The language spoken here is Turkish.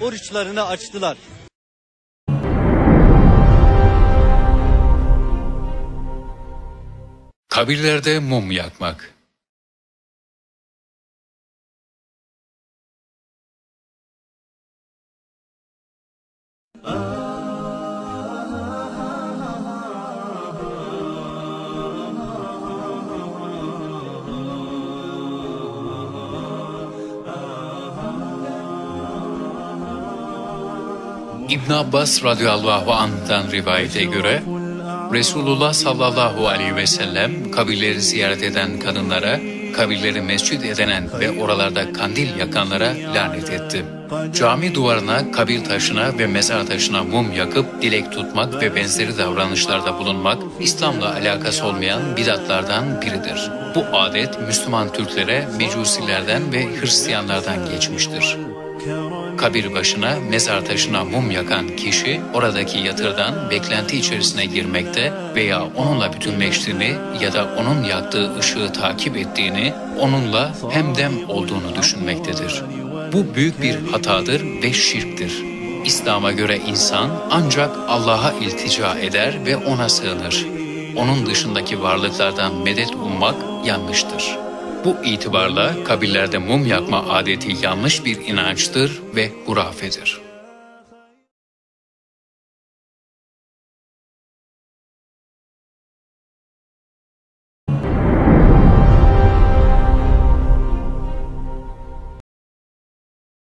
oruçlarını açtılar. Kabirlerde mum yakmak. İbn Abbas radıyallahu anh'tan rivayete göre Resulullah sallallahu aleyhi ve sellem kabirleri ziyaret eden kadınlara, kabirleri mescid edenen ve oralarda kandil yakanlara lanet etti. Cami duvarına, kabir taşına ve mezar taşına mum yakıp dilek tutmak ve benzeri davranışlarda bulunmak İslam'la alakası olmayan bidatlardan biridir. Bu adet Müslüman Türklere mecusilerden ve Hristiyanlardan geçmiştir. Kabir başına, mezar taşına mum yakan kişi oradaki yatırdan beklenti içerisine girmekte veya onunla bütünleştiğini ya da onun yaktığı ışığı takip ettiğini, onunla hemdem olduğunu düşünmektedir. Bu büyük bir hatadır ve şirktir. İslam'a göre insan ancak Allah'a iltica eder ve ona sığınır. Onun dışındaki varlıklardan medet ummak yanlıştır. Bu itibarla kabirlerde mum yakma adeti yanlış bir inançtır ve hurafedir.